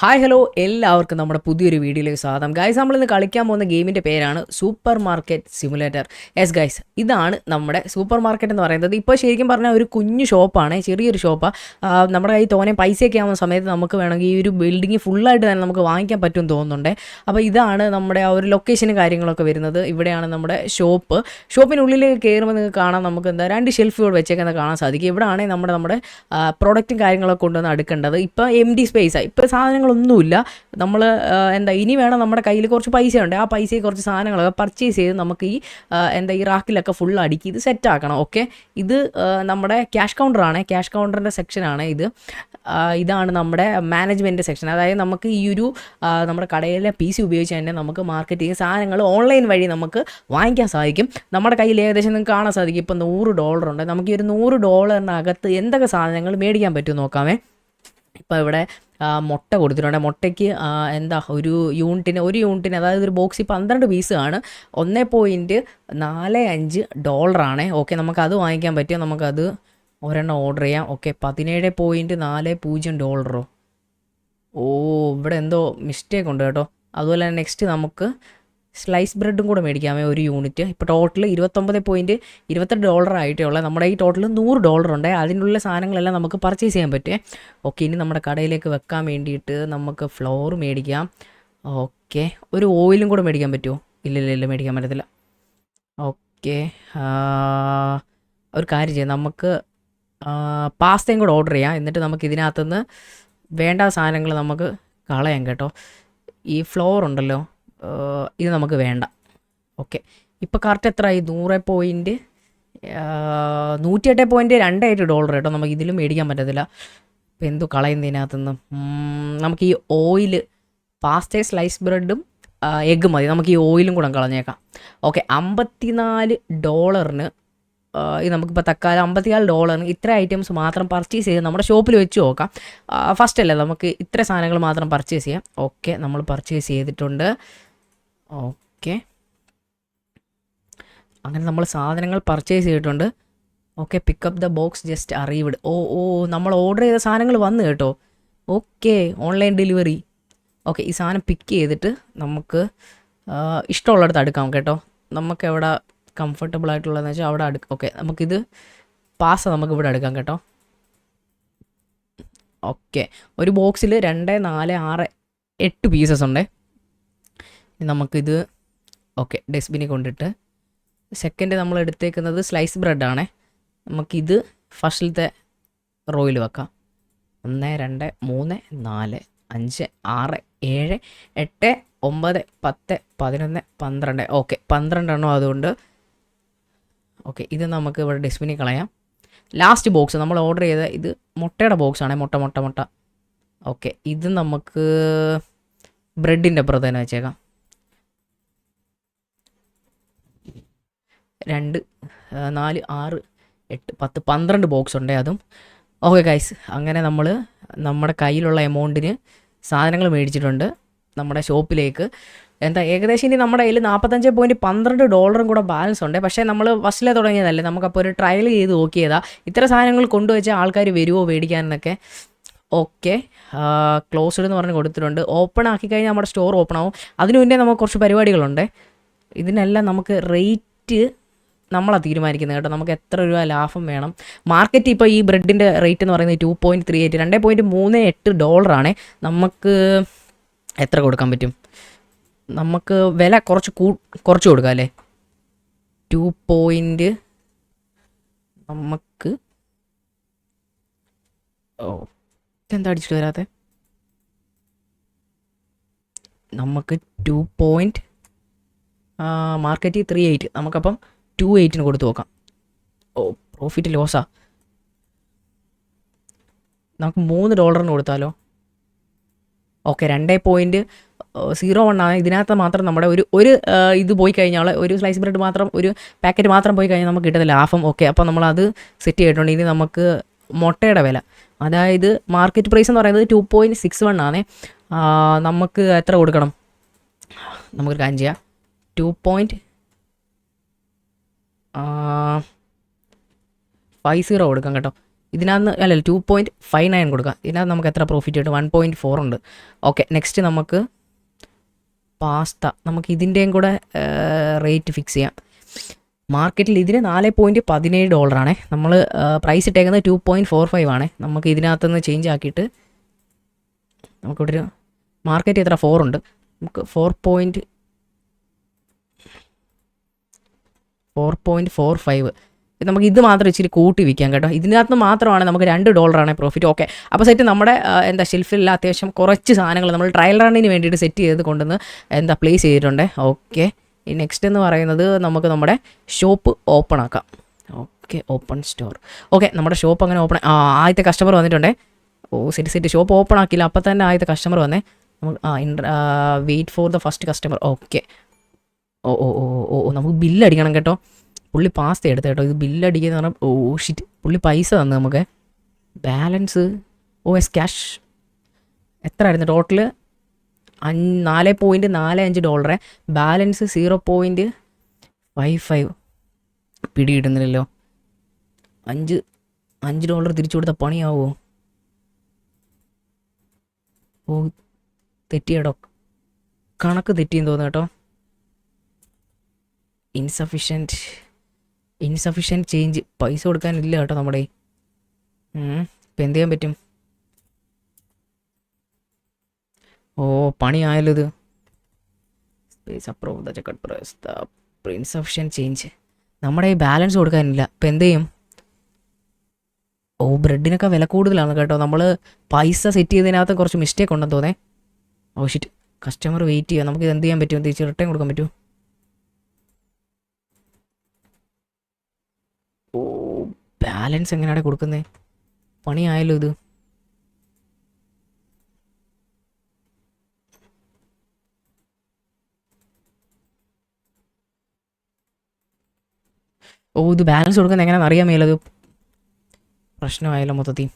Hi hello എല്ലാവർക്കും നമ്മുടെ പുതിയൊരു വീഡിയോയിലേക്ക് സ്വാഗതം. ഗൈസ് നമ്മളിന്ന് കളിക്കാൻ പോകുന്ന ഗെയിമിന്റെ പേരാണ് super market simulator yes guys ഇതാണ് നമ്മുടെ സൂപ്പർ മാർക്കറ്റ് എന്ന് പറയുന്നത്. ഇപ്പോൾ ശരിക്കും പറഞ്ഞാൽ ഒരു കുഞ്ഞു ഷോപ്പാണ് ചെറിയൊരു ഷോപ്പാണ് നമ്മുടെ കയ്യിൽ തോനെ പൈസയൊക്കെ ആവുന്ന സമയത്ത് നമുക്ക് വേണമെങ്കിൽ ഈ ഒരു ബിൽഡിംഗ് ഫുള്ളായിട്ട് തന്നെ നമുക്ക് വാങ്ങിക്കാൻ പറ്റുമെന്ന് തോന്നുന്നുണ്ട്. അപ്പോൾ ഇതാണ് നമ്മുടെ ആ ഒരു ലൊക്കേഷനും കാര്യങ്ങളൊക്കെ വരുന്നത്. ഇവിടെയാണ് നമ്മുടെ ഷോപ്പ്. ഷോപ്പിനുള്ളിലേക്ക് കയറുമ്പോൾ നിങ്ങൾക്ക് കാണാം നമുക്ക് എന്താ രണ്ട് ഷെൽഫുകൾ വെച്ചേക്കുന്നത് കാണാൻ സാധിക്കും. ഇവിടെയാണ് നമ്മുടെ നമ്മുടെ പ്രൊഡക്റ്റും കാര്യങ്ങളൊക്കെ കൊണ്ടുവന്ന് അടുക്കേണ്ടത്. ഇപ്പോൾ എം ഡി സ്പേസാണ് ഇപ്പോൾ സാധനങ്ങളൊന്നുമില്ല. നമ്മൾ എന്താ ഇനി വേണം നമ്മുടെ കയ്യിൽ കുറച്ച് പൈസ ഉണ്ട് ആ പൈസയെ കുറച്ച് സാധനങ്ങളൊക്കെ പർച്ചേസ് ചെയ്ത് നമുക്ക് ഈ എന്താ ഈ റാക്കിലൊക്കെ ഫുൾ അടുക്കി ഇത് സെറ്റ് ആക്കണം. ഓക്കെ ഇത് നമ്മുടെ ക്യാഷ് കൗണ്ടറാണ് ക്യാഷ് കൗണ്ടറിന്റെ സെക്ഷനാണ് ഇത്. ഇതാണ് നമ്മുടെ മാനേജ്മെന്റ് സെക്ഷൻ അതായത് നമുക്ക് ഈ ഒരു നമ്മുടെ കടയിലെ പി സി ഉപയോഗിച്ച് തന്നെ നമുക്ക് മാർക്കറ്റിങ് സാധനങ്ങൾ ഓൺലൈൻ വഴി നമുക്ക് വാങ്ങിക്കാൻ സാധിക്കും. നമ്മുടെ കയ്യിൽ ഏകദേശം നിങ്ങൾക്ക് കാണാൻ സാധിക്കും. ഇപ്പോൾ നൂറ് ഡോളർ ഉണ്ട്. നമുക്ക് ഈ ഒരു നൂറ് ഡോളറിനകത്ത് എന്തൊക്കെ സാധനങ്ങൾ മേടിക്കാൻ പറ്റും നോക്കാമേ. ഇപ്പോൾ ഇവിടെ മുട്ട കൊടുത്തിട്ടുണ്ട്. മുട്ടയ്ക്ക് എന്താ ഒരു യൂണിറ്റിന് ഒരു യൂണിറ്റിന് അതായത് ഒരു ബോക്സിൽ പന്ത്രണ്ട് പീസ് ആണ്. ഒന്ന് പോയിന്റ് നാല് അഞ്ച് ഡോളറാണ് ഓക്കെ നമുക്കത് വാങ്ങിക്കാൻ പറ്റും നമുക്കത് ഒരെണ്ണം ഓർഡർ ചെയ്യാം. ഓക്കെ പതിനേഴ് പോയിന്റ് നാല് പൂജ്യം ഡോളറോ ഓ. ഇവിടെ എന്തോ മിസ്റ്റേക്ക് ഉണ്ട് കേട്ടോ. അതുപോലെ തന്നെ നെക്സ്റ്റ് നമുക്ക് സ്ലൈസ് ബ്രെഡും കൂടെ മേടിക്കാമേ ഒരു യൂണിറ്റ്. ഇപ്പോൾ ടോട്ടൽ ഇരുപത്തൊമ്പത് പോയിന്റ് ഇരുപത്തെട്ട് ഡോളർ ആയിട്ടേ ഉള്ളൂ നമ്മുടെ ഈ ടോട്ടൽ നൂറ് ഡോളർ ഉണ്ട്. അതിനുള്ള സാധനങ്ങളെല്ലാം നമുക്ക് പർച്ചേസ് ചെയ്യാൻ പറ്റുമേ ഓക്കെ ഇനി നമ്മുടെ കടയിലേക്ക് വെക്കാൻ വേണ്ടിയിട്ട് നമുക്ക് ഫ്ലോർ മേടിക്കാം. ഓക്കെ ഒരു ഓയിലും കൂടെ മേടിക്കാൻ പറ്റുമോ ഇല്ല ഇല്ല ഇല്ല മേടിക്കാൻ പറ്റത്തില്ല. ഓക്കെ ഒരു കാര്യം ചെയ്യാം. നമുക്ക് പാസ്തയും കൂടെ ഓർഡർ ചെയ്യാം. എന്നിട്ട് നമുക്ക് ഇതിനകത്തുനിന്ന് വേണ്ട സാധനങ്ങൾ നമുക്ക് കളയാം കേട്ടോ. ഈ ഫ്ലോർ ഉണ്ടല്ലോ. ഇത് നമുക്ക് വേണ്ട. ഓക്കെ. ഇപ്പോൾ കറക്റ്റ് എത്രയായി നൂറ് പോയിന്റ് നൂറ്റിയെട്ട് പോയിന്റ് രണ്ടായിട്ട് ഡോളർ കേട്ടോ നമുക്ക് ഇതിലും മേടിക്കാൻ പറ്റത്തില്ല. ഇപ്പം എന്തു കളയുന്നതിനകത്തുനിന്ന് നമുക്ക് ഈ ഓയിൽ പാസ്റ്റേ സ്ലൈസ് ബ്രെഡും എഗ്ഗ് മതി. നമുക്ക് ഈ ഓയിലും കൂടെ കളഞ്ഞേക്കാം. ഓക്കെ അമ്പത്തിനാല് ഡോളറിന് ഇത് നമുക്കിപ്പോൾ തക്കാലം അമ്പത്തിനാല് ഡോളറിന് ഇത്ര ഐറ്റംസ് മാത്രം പർച്ചേസ് ചെയ്ത് നമ്മുടെ ഷോപ്പിൽ വെച്ച് നോക്കാം. ഫസ്റ്റ് അല്ലേ നമുക്ക് ഇത്ര സാധനങ്ങൾ മാത്രം പർച്ചേസ് ചെയ്യാം. ഓക്കെ നമ്മൾ പർച്ചേസ് ചെയ്തിട്ടുണ്ട്. ഓക്കെ. അങ്ങനെ നമ്മൾ സാധനങ്ങൾ പർച്ചേസ് ചെയ്തിട്ടുണ്ട്. Okay pick up the box just അറിയിവിട് ഓ ഓ നമ്മൾ ഓർഡർ ചെയ്ത സാധനങ്ങൾ വന്നു കേട്ടോ. ഓക്കെ ഓൺലൈൻ ഡെലിവറി ഓക്കെ ഈ സാധനം പിക്ക് ചെയ്തിട്ട് നമുക്ക് ഇഷ്ടമുള്ളിടത്ത് അടുക്കാം കേട്ടോ. നമുക്ക് എവിടെ കംഫർട്ടബിൾ ആയിട്ടുള്ളതെന്ന് വെച്ചാൽ അവിടെ അടുക്കാം ഓക്കെ നമുക്കിത് പാസ് നമുക്ക് ഇവിടെ എടുക്കാം കേട്ടോ. ഓക്കെ ഒരു ബോക്സിൽ രണ്ട് നാല് ആറ് എട്ട് പീസസ് ഉണ്ട്. നമുക്കിത് ഓക്കെ ഡസ്റ്റ്ബിനിൽ കൊണ്ടിട്ട് സെക്കൻഡ് നമ്മൾ എടുത്തേക്കുന്നത് സ്ലൈസ് ബ്രെഡാണ് നമുക്കിത് ഫസ്റ്റിലത്തെ റോയിൽ വെക്കാം. ഒന്ന് രണ്ട് മൂന്ന് നാല് അഞ്ച് ആറ് ഏഴ് എട്ട് ഒമ്പത് പത്ത് പതിനൊന്ന് പന്ത്രണ്ട്. ഓക്കെ പന്ത്രണ്ടെണ്ണം അതുകൊണ്ട് ഓക്കെ ഇത് നമുക്ക് ഇവിടെ ഡസ്റ്റ്ബിനിൽ കളയാം. ലാസ്റ്റ് ബോക്സ് നമ്മൾ ഓർഡർ ചെയ്ത ഇത് മുട്ടയുടെ ബോക്സ് ആണ് മുട്ട മുട്ട മുട്ട. ഓക്കെ ഇത് നമുക്ക് ബ്രെഡിന്റെ അപ്പുറത്ത് തന്നെ വെച്ചേക്കാം. രണ്ട് നാല് ആറ് എട്ട് പത്ത് പന്ത്രണ്ട് ബോക്സ് ഉണ്ട് അതും. ഓക്കെ ഗൈസ് അങ്ങനെ നമ്മൾ നമ്മുടെ കയ്യിലുള്ള എമൗണ്ടിന് സാധനങ്ങൾ മേടിച്ചിട്ടുണ്ട് നമ്മുടെ ഷോപ്പിലേക്ക് എന്താ ഏകദേശം ഇനി നമ്മുടെ കയ്യിൽ നാൽപ്പത്തഞ്ച് പോയിന്റ് പന്ത്രണ്ട് ഡോളറും കൂടെ ബാലൻസ് ഉണ്ട്. പക്ഷേ നമ്മൾ ഫസ്റ്റിലെ തുടങ്ങിയതല്ലേ. നമുക്കപ്പോൾ ഒരു ട്രയൽ ചെയ്ത് നോക്കിയതാ. ഇത്ര സാധനങ്ങൾ കൊണ്ടുവച്ച ആൾക്കാർ വരുമോ മേടിക്കാനെന്നൊക്കെ. ഓക്കെ ക്ലോസ്ഡ് എന്ന് പറഞ്ഞ് കൊടുത്തിട്ടുണ്ട്. ഓപ്പൺ ആക്കി കഴിഞ്ഞാൽ നമ്മുടെ സ്റ്റോർ ഓപ്പൺ ആവും. അതിനു മുന്നേ നമുക്ക് കുറച്ച് പരിപാടികളുണ്ട്. ഇതിനെല്ലാം നമുക്ക് റേറ്റ് നമ്മളാണ് തീരുമാനിക്കുന്നത് കേട്ടോ. നമുക്ക് എത്ര രൂപ ലാഭം വേണം? മാർക്കറ്റ് ഇപ്പോൾ ഈ ബ്രെഡിന്റെ റേറ്റ് എന്ന് പറയുന്നത് ടു പോയിന്റ് ത്രീ എയ്റ്റ് രണ്ട് പോയിന്റ് മൂന്ന് എട്ട് ഡോളറാണ് നമുക്ക് എത്ര കൊടുക്കാൻ പറ്റും? നമുക്ക് വില കുറച്ച് കൂ കുറച്ച് കൊടുക്കാം അല്ലേ? ടു പോയിന്റ് നമുക്ക് ഓ ഇതെന്താ അടിച്ചിട്ട് വരാത്തെ? നമുക്ക് two point market three eight നമുക്കപ്പം two എയ്റ്റിന് കൊടുത്ത് നോക്കാം. ഓ പ്രോഫിറ്റ് ലോസാ നമുക്ക് മൂന്ന് ഡോളറിന് കൊടുത്താലോ? ഓക്കെ രണ്ടേ പോയിന്റ് സീറോ വൺ ആണ്. ഇതിനകത്ത് മാത്രം നമ്മുടെ ഒരു ഒരു ഇത് പോയി കഴിഞ്ഞാൽ ഒരു സ്ലൈസ് ബ്രെഡ് മാത്രം ഒരു പാക്കറ്റ് മാത്രം പോയി കഴിഞ്ഞാൽ നമുക്ക് കിട്ടുന്ന ലാഭം. ഓക്കെ അപ്പോൾ നമ്മളത് സെറ്റ് ചെയ്തിട്ടുണ്ട്. ഇനി നമുക്ക് മുട്ടയുടെ വില. അതായത് മാർക്കറ്റ് പ്രൈസ് എന്ന് പറയുന്നത് ടു പോയിന്റ് സിക്സ് വൺ ആണ്. നമുക്ക് എത്ര കൊടുക്കണം? നമുക്കൊരു കാര്യം ചെയ്യാം. ടു പോയിന്റ് ഫൈവ് സീറോ കൊടുക്കാം കേട്ടോ. ഇതിനകത്ത് അല്ല ടു പോയിന്റ് ഫൈവ് നയൻ കൊടുക്കാം. ഇതിനകത്ത് നമുക്ക് എത്ര പ്രോഫിറ്റ് കിട്ടും? വൺ പോയിന്റ് ഫോർ ഉണ്ട്. ഓക്കെ നെക്സ്റ്റ് നമുക്ക് പാസ്ത നമുക്ക് ഇതിന്റെയും കൂടെ റേറ്റ് ഫിക്സ് ചെയ്യാം. മാർക്കറ്റിൽ ഇതിന് നാല് പോയിന്റ് പതിനേഴ് ഡോളറാണ് നമ്മൾ പ്രൈസ് ഇട്ടേക്കുന്നത് ടു പോയിന്റ് ഫോർ ഫൈവ് ആണ്. നമുക്ക് ഇതിനകത്തുനിന്ന് ചേഞ്ച് ആക്കിയിട്ട് നമുക്കിവിടെ ഒരു മാർക്കറ്റ് എത്ര ഫോർ ഉണ്ട്? നമുക്ക് four point four point four five നമുക്ക് ഇത് മാത്രം ഇച്ചിരി കൂട്ടി വിൽക്കാം കേട്ടോ. ഇതിനകത്ത് മാത്രമാണ് നമുക്ക് രണ്ട് ഡോളറാണ് പ്രോഫിറ്റ് ഓക്കെ അപ്പോൾ സെറ്റ് നമ്മുടെ എന്താ ഷെൽഫിൽ അത്യാവശ്യം കുറച്ച് സാധനങ്ങൾ നമ്മൾ ട്രയൽ റണ്ണിന് വേണ്ടിയിട്ട് സെറ്റ് ചെയ്ത് കൊണ്ടുവന്ന് എന്താ പ്ലേസ് ചെയ്തിട്ടുണ്ട്. ഓക്കെ ഈ നെക്സ്റ്റ് എന്ന് പറയുന്നത് നമുക്ക് നമ്മുടെ ഷോപ്പ് ഓപ്പൺ ആക്കാം. ഓക്കെ ഓപ്പൺ സ്റ്റോർ ഓക്കെ നമ്മുടെ ഷോപ്പ് അങ്ങനെ ഓപ്പൺ ആ ആദ്യത്തെ കസ്റ്റമർ വന്നിട്ടുണ്ടേ. ഓ സെറ്റ് സെറ്റ് ഷോപ്പ് ഓപ്പൺ ആക്കിയില്ല. അപ്പം തന്നെ ആദ്യത്തെ കസ്റ്റമർ വന്നേ. നമുക്ക് ആ wait for the first customer okay ഓ ഓ ഓ ഓ നമുക്ക് ബില്ലടിക്കണം കേട്ടോ. പുള്ളി പാസ്ത എടുത്ത കേട്ടോ. ഇത് ബില്ലടിക്കുന്ന പറഞ്ഞാൽ ഓ ഷിറ്റ് പുള്ളി പൈസ തന്നു നമുക്ക്. ബാലൻസ് ഓ എസ് ക്യാഷ് എത്ര ആയിരുന്നു ടോട്ടൽ നാല് പോയിന്റ് നാല് അഞ്ച് ഡോളറെ balance zero point five five പിടിയിടുന്നില്ലല്ലോ. അഞ്ച് അഞ്ച് ഡോളർ തിരിച്ചു കൊടുത്ത പണിയാവോ? ഓ തെറ്റിയടോ. കണക്ക് തെറ്റിയെന്ന് തോന്നുന്നു കേട്ടോ. ഇൻസഫിഷ്യന്റ് ഇൻസഫിഷ്യന്റ് ചേഞ്ച് പൈസ കൊടുക്കാനില്ല കേട്ടോ നമ്മുടെ. ഇപ്പം എന്ത് ചെയ്യാൻ പറ്റും? ഓ പണിയായല്ലോ ഇത്. Space approve the checked price the insufficient change നമ്മുടെ ഈ ബാലൻസ് കൊടുക്കാനില്ല. ഇപ്പം എന്ത് ചെയ്യും? ഓ ബ്രെഡിനൊക്കെ വില കൂടുതലാണ് കേട്ടോ. നമ്മൾ പൈസ സെറ്റ് ചെയ്തതിനകത്ത് കുറച്ച് മിസ്റ്റേക്ക് ഉണ്ടെന്ന് തോന്നേ. ഓ ഷിറ്റ് കസ്റ്റമർ വെയിറ്റ് ചെയ്യുക നമുക്ക് ഇത് എന്ത് ചെയ്യാൻ പറ്റും? തിരിച്ച് റിട്ടേൺ കൊടുക്കാൻ പറ്റുമോ ഓ ബാലൻസ് എങ്ങനെയാണ് കൊടുക്കുന്നത് പണിയായല്ലോ ഇത്. ഓ ഇത് ബാലൻസ് കൊടുക്കുന്നത് എങ്ങനെയാണെന്ന് അറിയാൻ മേലത്. പ്രശ്നമായല്ലോ മൊത്തത്തിൽ.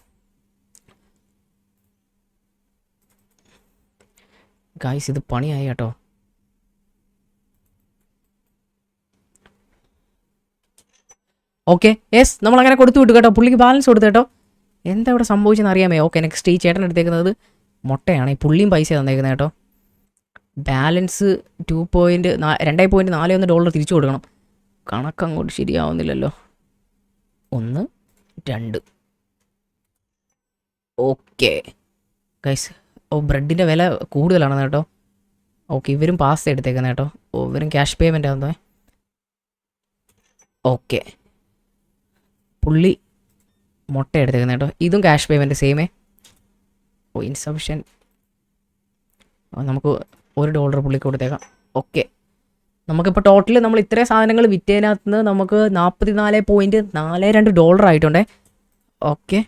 ഗായ്സ് ഇത് പണിയായി കേട്ടോ. ഓക്കെ യെസ് നമ്മൾ അങ്ങനെ കൊടുത്തു വിട്ടു കേട്ടോ. പുള്ളിക്ക് ബാലൻസ് കൊടുത്തു കേട്ടോ. എന്താ ഇവിടെ സംഭവിച്ചെന്ന് അറിയാമേ? ഓക്കെ നെക്സ്റ്റ് ഈ ചേട്ടൻ എടുത്തേക്കുന്നത് മുട്ടയാണ്. ഈ പുള്ളിയും പൈസ തന്നേക്കുന്നത് കേട്ടോ. ബാലൻസ് ടു പോയിന്റ് രണ്ടേ പോയിന്റ് നാല് ഒന്ന് ഡോളർ തിരിച്ചു കൊടുക്കണം. കണക്ക് അങ്ങോട്ട് ശരിയാവുന്നില്ലല്ലോ. ഒന്ന് രണ്ട്. ഓക്കെ ഗൈസ് ഓ ബ്രെഡിന്റെ വില കൂടുതലാണ് കേട്ടോ. ഓക്കെ ഇവരും പാസ് എടുത്തേക്കുന്നത് കേട്ടോ. ഓ ഇവരും ക്യാഷ് പേയ്മെന്റ് ആവുന്നേ ഓക്കെ പുള്ളി മുട്ട എടുത്തേക്കുന്നത് കേട്ടോ. ഇതും ക്യാഷ് പേയ്മെന്റ് സെയിമേ ഓ ഇൻസഫിഷ്യൻ നമുക്ക് ഒരു ഡോളർ പുള്ളിക്ക് കൊടുത്തേക്കാം. ഓക്കെ നമുക്കിപ്പോൾ ടോട്ടൽ നമ്മൾ ഇത്രയും സാധനങ്ങൾ വിറ്റതിനകത്ത് നിന്ന് നമുക്ക് നാൽപ്പത്തി നാല് പോയിന്റ് നാല് രണ്ട് ഡോളർ ആയിട്ടുണ്ടേ. ഓക്കെ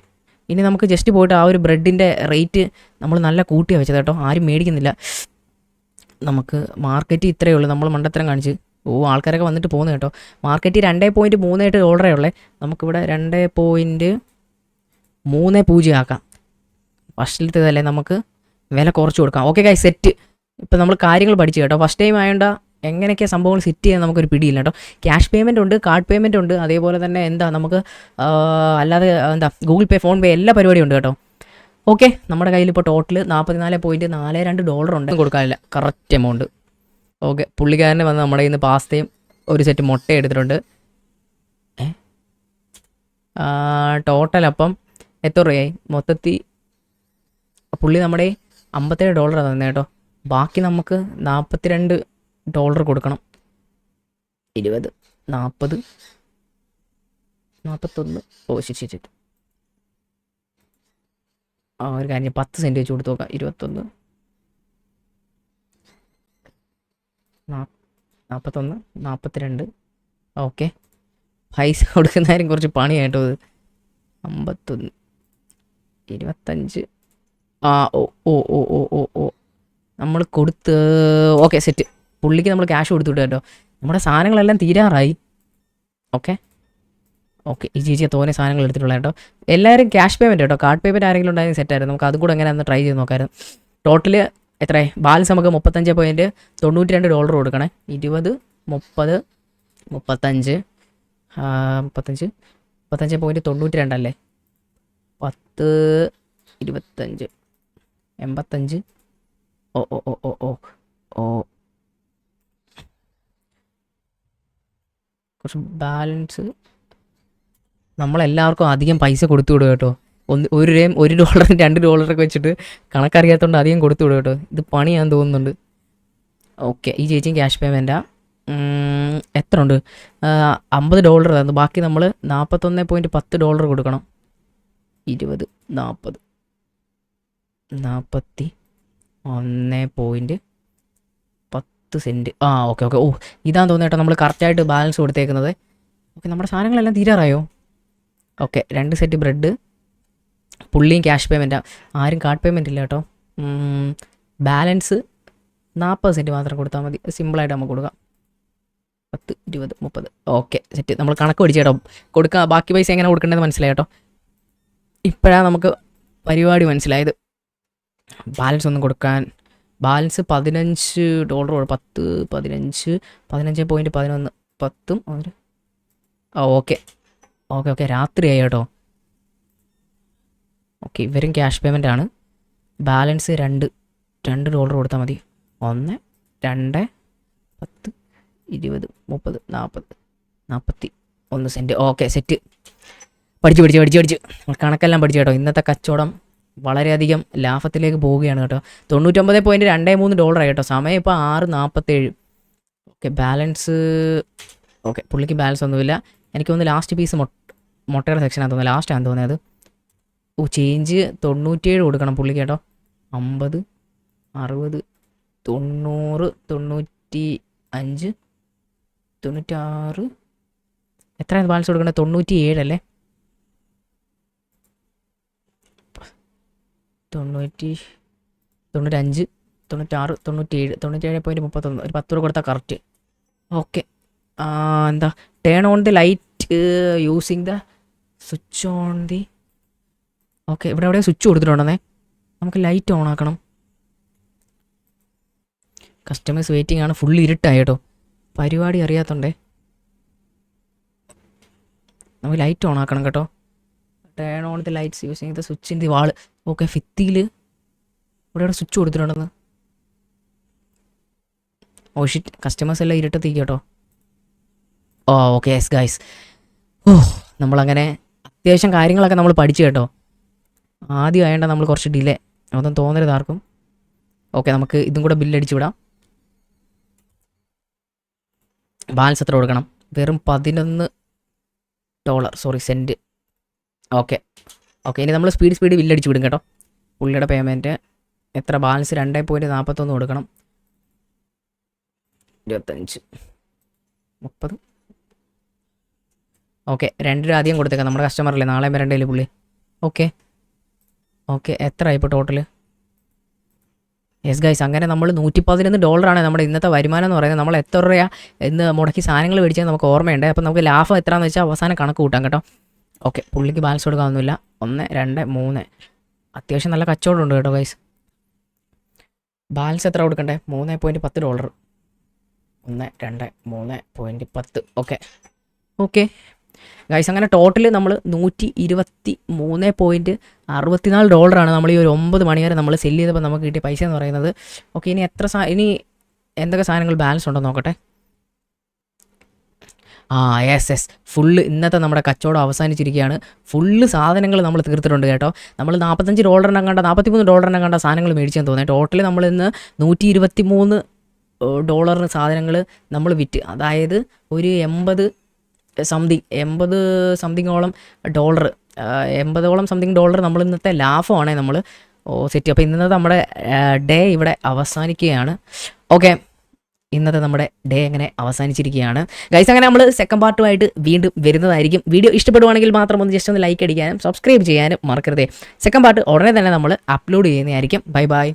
ഇനി നമുക്ക് ജസ്റ്റ് പോയിട്ട് ആ ഒരു ബ്രെഡിന്റെ റേറ്റ് നമ്മൾ നല്ല കൂട്ടിയാണ് വെച്ചത് കേട്ടോ. ആരും മേടിക്കുന്നില്ല. നമുക്ക് മാർക്കറ്റ് ഇത്രയേ ഉള്ളൂ. നമ്മൾ മണ്ടത്തരം കാണിച്ച് ഓ ആൾക്കാരൊക്കെ വന്നിട്ട് പോകുന്നു കേട്ടോ. മാർക്കറ്റിൽ രണ്ടേ പോയിന്റ് മൂന്ന് എട്ട് ഓർഡറേ ഉള്ളേ. നമുക്കിവിടെ രണ്ട് പോയിന്റ് മൂന്ന് പൂജ്യം ആക്കാം. ഫസ്റ്റിലത്തേതല്ലേ നമുക്ക് വില കുറച്ച് കൊടുക്കാം. ഓക്കെ കായ് സെറ്റ് ഇപ്പം നമ്മൾ കാര്യങ്ങൾ പഠിച്ചു കേട്ടോ. ഫസ്റ്റ് ടൈം ആയതുകൊണ്ട് എങ്ങനെയൊക്കെ സംഭവങ്ങൾ സെറ്റ് ചെയ്യാൻ നമുക്കൊരു പിടിയില്ല കേട്ടോ. ക്യാഷ് പേയ്മെന്റ് ഉണ്ട് കാർഡ് പേയ്മെന്റ് ഉണ്ട്. അതേപോലെ തന്നെ എന്താ നമുക്ക് അല്ലാതെ എന്താ ഗൂഗിൾ പേ ഫോൺ പേ എല്ലാ പരിപാടിയും ഉണ്ട് കേട്ടോ. ഓക്കെ നമ്മുടെ കയ്യിൽ ഇപ്പോൾ ടോട്ടൽ നാൽപ്പത്തിനാല് പോയിന്റ് നാല് രണ്ട് ഡോളർ ഉണ്ട്. കൊടുക്കാനില്ല. കറക്റ്റ് എമൗണ്ട് ഓക്കെ പുള്ളിക്കാരനെ വന്ന് നമ്മുടെ കയ്യിൽ നിന്ന് പാസ്തയും ഒരു സെറ്റ് മുട്ട എടുത്തിട്ടുണ്ട്. ടോട്ടൽ അപ്പം എത്ര രൂപയായി? മൊത്തത്തിൽ പുള്ളി നമ്മുടെ അമ്പത്തേഴ് ഡോളർ തന്നെ കേട്ടോ. ബാക്കി നമുക്ക് നാൽപ്പത്തിരണ്ട് ഡോളർ കൊടുക്കണം. ഇരുപത് നാൽപ്പത് നാൽപ്പത്തൊന്ന് ഓ ശരി ശരി ആ ഒരു കാര്യം. പത്ത് സെന്റ് വെച്ച് കൊടുത്ത് നോക്കാം. ഇരുപത്തൊന്ന്. നാൽപ്പത്തൊന്ന് നാൽപ്പത്തിരണ്ട് ഓക്കെ. പൈസ കൊടുക്കുന്നതിനും കുറച്ച് പണിയായിട്ടോ ഇത്. അമ്പത്തൊന്ന് ഇരുപത്തഞ്ച്. ആ ഓ ഓ ഓ ഓ ഓ ഓ. നമ്മൾ കൊടുത്ത് ഓക്കെ സെറ്റ്. പുള്ളിക്ക് നമ്മൾ ക്യാഷ് കൊടുത്തു കേട്ടോ. നമ്മുടെ സാധനങ്ങളെല്ലാം തീരാറായി. ഓക്കെ. ഓക്കെ ഈ ചേച്ചിയെ തോനെ സാധനങ്ങൾ എടുത്തിട്ടുള്ള കേട്ടോ. എല്ലാവരും ക്യാഷ് പേയ്മെന്റ് കേട്ടോ. കാർഡ് പേയ്മെന്റ് ആരെങ്കിലും ഉണ്ടായിരുന്നു സെറ്റായിരുന്നു നമുക്ക് അതും കൂടെ എങ്ങനെ ഒന്ന് ട്രൈ ചെയ്ത് നോക്കാമായിരുന്നു. ടോട്ടൽ എത്രയായി ബാലൻസ് നമുക്ക് മുപ്പത്തഞ്ച് പോയിന്റ് തൊണ്ണൂറ്റി രണ്ട് ഡോളർ കൊടുക്കണേ. ഇരുപത് മുപ്പത് മുപ്പത്തഞ്ച്. മുപ്പത്തഞ്ച്. മുപ്പത്തഞ്ച് പോയിന്റ് തൊണ്ണൂറ്റി രണ്ടല്ലേ പത്ത് ഇരുപത്തഞ്ച്. എൺപത്തഞ്ച്. ഓ ഓ ഓ ഓ ഓ ഓ. കുറച്ച് ബാലൻസ്. നമ്മളെല്ലാവർക്കും അധികം പൈസ കൊടുത്തു വിടുക കേട്ടോ. ഒന്ന് ഒരു രൂപയും ഒരു ഡോളറും രണ്ട് ഡോളറൊക്കെ വെച്ചിട്ട് കണക്കറിയാത്തതുകൊണ്ട് അധികം കൊടുത്തു വിടും കേട്ടോ. ഇത് പണിയാൻ തോന്നുന്നുണ്ട്. ഓക്കെ ഈ ചേച്ചിയും ക്യാഷ് പേയ്മെന്റാ എത്ര ഉണ്ട്? അമ്പത് ഡോളർ തന്നു ബാക്കി നമ്മൾ നാൽപ്പത്തൊന്ന് പോയിന്റ് പത്ത് ഡോളർ കൊടുക്കണം. ഇരുപത് നാൽപ്പത് നാൽപ്പത്തി ഒന്ന് പോയിന്റ് പത്ത് സെന്റ് ആ ഓക്കെ ഓക്കെ. ഓ ഇതാന്ന് തോന്നുന്നു നമ്മൾ കറക്റ്റായിട്ട് ബാലൻസ് കൊടുത്തേക്കുന്നത്. ഓക്കെ നമ്മുടെ സാധനങ്ങളെല്ലാം തീരാറായോ? ഓക്കെ രണ്ട് സെറ്റ് ബ്രെഡ് പുള്ളിയും ക്യാഷ് പേയ്മെന്റാണ് ആരും കാർഡ് പേയ്മെന്റ് ഇല്ല കേട്ടോ. ബാലൻസ് നാൽപ്പത് സെന്റ് മാത്രം കൊടുത്താൽ മതി. സിമ്പിളായിട്ട് നമുക്ക് കൊടുക്കാം. പത്ത് ഇരുപത് മുപ്പത്. ഓക്കെ സെറ്റ് നമ്മൾ കണക്ക് പിടിച്ച് കേട്ടോ. കൊടുക്കുക ബാക്കി പൈസ എങ്ങനെ കൊടുക്കേണ്ടത് മനസ്സിലായി കേട്ടോ. ഇപ്പോഴാണ് നമുക്ക് പരിപാടി മനസ്സിലായത്. ബാലൻസ് ഒന്നും കൊടുക്കാൻ. ബാലൻസ് പതിനഞ്ച് ഡോളർ പത്ത് പതിനഞ്ച് പതിനഞ്ച് പോയിന്റ് പതിനൊന്ന് പത്തും ഓക്കെ ഓക്കെ ഓക്കെ രാത്രിയായി കേട്ടോ. ഓക്കെ ഇവരും ക്യാഷ് പേയ്മെന്റ് ആണ്. ബാലൻസ് രണ്ട് രണ്ട് ഡോളർ കൊടുത്താൽ മതി. ഒന്ന് രണ്ട് പത്ത് ഇരുപത് മുപ്പത് നാൽപ്പത് നാൽപ്പത്തി ഒന്ന് സെന്റ് ഓക്കെ സെറ്റ് പഠിച്ച് പഠിച്ച് പഠിച്ച് പഠിച്ച്. കണക്കെല്ലാം പഠിച്ചു കേട്ടോ. ഇന്നത്തെ കച്ചവടം വളരെയധികം ലാഭത്തിലേക്ക് പോവുകയാണ് കേട്ടോ. തൊണ്ണൂറ്റൊമ്പത് പോയിന്റ് രണ്ട് മൂന്ന് ഡോളറായി കേട്ടോ. സമയം ഇപ്പോൾ ആറ് നാൽപ്പത്തേഴ് ഓക്കെ ബാലൻസ് ഓക്കെ പുള്ളിക്ക് ബാലൻസ് ഒന്നുമില്ല. എനിക്ക് തോന്നുന്നു ലാസ്റ്റ് പീസ് മൊട്ട മൊട്ടയുടെ സെക്ഷനാണ് തോന്നുന്നത് ലാസ്റ്റാണ് തോന്നിയത് ഓ ചേഞ്ച് തൊണ്ണൂറ്റിയേഴ് കൊടുക്കണം പുള്ളി കേട്ടോ. അമ്പത് അറുപത് തൊണ്ണൂറ് തൊണ്ണൂറ്റി അഞ്ച് തൊണ്ണൂറ്റാറ് എത്രയാണ് ബാലൻസ് കൊടുക്കേണ്ടത് തൊണ്ണൂറ്റി ഏഴല്ലേ തൊണ്ണൂറ്റി തൊണ്ണൂറ്റഞ്ച് തൊണ്ണൂറ്റാറ് തൊണ്ണൂറ്റേഴ് തൊണ്ണൂറ്റേഴ് പോയിന്റ് മുപ്പത്തൊന്ന്. ഒരു പത്ത് രൂപ കൊടുത്താൽ കറക്റ്റ് ഓക്കെ എന്താ? Turn on the light using the switch on the okay ഇവിടെ എവിടെ സ്വിച്ച് കൊടുത്തിട്ടുണ്ടെന്നേ നമുക്ക് ലൈറ്റ് ഓൺ ആക്കണം. കസ്റ്റമേഴ്സ് വെയിറ്റിംഗ് ആണ്. ഫുൾ ഇരുട്ടായി കേട്ടോ. പരിപാടി അറിയാത്തോണ്ടേ. നമുക്ക് ലൈറ്റ് ഓൺ ആക്കണം കേട്ടോ. Turn on the lights use ചെയ്ത് switch in the wall okay ഫിത്തിയിൽ ഇവിടെ ഇവിടെ സ്വിച്ച് കൊടുത്തിട്ടുണ്ടെന്ന്? ഓ ഷിറ്റ് കസ്റ്റമേഴ്സ് എല്ലാം ഇരുട്ടത്തേക്ക് കേട്ടോ. Oh okay yes guys oh നമ്മളങ്ങനെ അത്യാവശ്യം കാര്യങ്ങളൊക്കെ നമ്മൾ പഠിച്ചു കേട്ടോ. ആദ്യം ആയതുകൊണ്ട് നമ്മൾ കുറച്ച് ഡിലേ. അതൊന്നും തോന്നരുത് ആർക്കും. ഓക്കെ നമുക്ക് ഇതും കൂടെ ബില്ലടിച്ചു വിടാം. ബാലൻസ് എത്ര കൊടുക്കണം? വെറും പതിനൊന്ന് dollar. Sorry cent okay. Okay ഇനി നമ്മൾ സ്പീഡ് സ്പീഡ് ബില്ലടിച്ച് വിടും കേട്ടോ. പുള്ളിയുടെ പേയ്മെന്റ് എത്ര? ബാലൻസ് രണ്ട് പോയിന്റ് നാൽപ്പത്തൊന്ന് കൊടുക്കണം. ഇരുപത്തഞ്ച്. മുപ്പത്. ഓക്കെ രണ്ട് രൂപ ആദ്യം കൊടുത്തേക്കാം. നമ്മുടെ കസ്റ്റമറല്ലേ നാളെ വരണ്ടേ പുള്ളി? ഓക്കെ. ഓക്കെ എത്ര ആയിപ്പോൾ ടോട്ടൽ യെസ് ഗൈസ് അങ്ങനെ നമ്മൾ നൂറ്റി പതിനൊന്ന് ഡോളറാണ് നമ്മുടെ ഇന്നത്തെ വരുമാനം എന്ന് പറയുന്നത്. നമ്മൾ എത്ര രൂപ ഇന്ന് മുടക്കി സാധനങ്ങൾ മേടിച്ചാൽ നമുക്ക് ഓർമ്മയുണ്ട്. അപ്പോൾ നമുക്ക് ലാഭം എത്രയാണെന്ന് വെച്ചാൽ അവസാനം കണക്ക് കൂട്ടാം കേട്ടോ. ഓക്കെ പുള്ളിക്ക് ബാലൻസ് കൊടുക്കാനൊന്നുമില്ല. ഒന്ന് രണ്ട് മൂന്ന്. അത്യാവശ്യം നല്ല കച്ചവടം ഉണ്ട് കേട്ടോ ഗൈസ് ബാലൻസ് എത്ര കൊടുക്കണ്ടേ? മൂന്ന് പോയിന്റ് പത്ത് ഡോളർ ഒന്ന് രണ്ട് മൂന്ന് പോയിന്റ് പത്ത്. ഓക്കെ. ഓക്കെ ഗൈസ് അങ്ങനെ ടോട്ടൽ നമ്മൾ നൂറ്റി ഇരുപത്തി മൂന്ന് പോയിന്റ് അറുപത്തിനാല് ഡോളറാണ് നമ്മൾ ഈ ഒരു ഒമ്പത് മണി വരെ നമ്മൾ സെല്ല് ചെയ്തപ്പോൾ നമുക്ക് കിട്ടിയ പൈസ എന്ന് പറയുന്നത്. ഓക്കെ ഇനി എത്ര സാ ഇനി എന്തൊക്കെ സാധനങ്ങൾ ബാലൻസ് ഉണ്ടോ നോക്കട്ടെ? ആ യെസ് യെസ് ഫുള്ള് ഇന്നത്തെ നമ്മുടെ കച്ചവടം അവസാനിച്ചിരിക്കുകയാണ്. ഫുള്ള് സാധനങ്ങൾ നമ്മൾ തീർത്തിട്ടുണ്ട് കേട്ടോ. നമ്മൾ നാൽപ്പത്തഞ്ച് ഡോളറിനെ കണ്ട നാൽപ്പത്തിമൂന്ന് ഡോളറിനെ കണ്ട സാധനങ്ങൾ മേടിച്ചെന്ന് തോന്നുന്നത് ടോട്ടൽ നമ്മൾ ഇന്ന് നൂറ്റി ഇരുപത്തി മൂന്ന് ഡോളറിന് സാധനങ്ങൾ നമ്മൾ വിറ്റ് അതായത് ഒരു എൺപത് സംതിങ് എൺപത് സംതിങ്ങോളം ഡോളർ എൺപതോളം സംതിങ് ഡോളർ നമ്മൾ ഇന്നത്തെ ലാഭമാണ് നമ്മൾ ഓ സെറ്റ് അപ്പോൾ ഇന്നത്തെ നമ്മുടെ ഡേ ഇവിടെ അവസാനിക്കുകയാണ്. ഓക്കെ ഇന്നത്തെ നമ്മുടെ ഡേ അങ്ങനെ അവസാനിച്ചിരിക്കുകയാണ്. ഗൈസ് അങ്ങനെ നമ്മൾ സെക്കൻഡ് പാർട്ടുമായിട്ട് വീണ്ടും വരുന്നതായിരിക്കും. വീഡിയോ ഇഷ്ടപ്പെടുവാണെങ്കിൽ മാത്രം ഒന്ന് ജസ്റ്റ് ഒന്ന് ലൈക്ക് അടിക്കാനും സബ്സ്ക്രൈബ് ചെയ്യാനും മറക്കരുതേ. സെക്കൻഡ് പാർട്ട് ഉടനെ തന്നെ നമ്മൾ അപ്ലോഡ് ചെയ്യുന്നതായിരിക്കും. Bye bye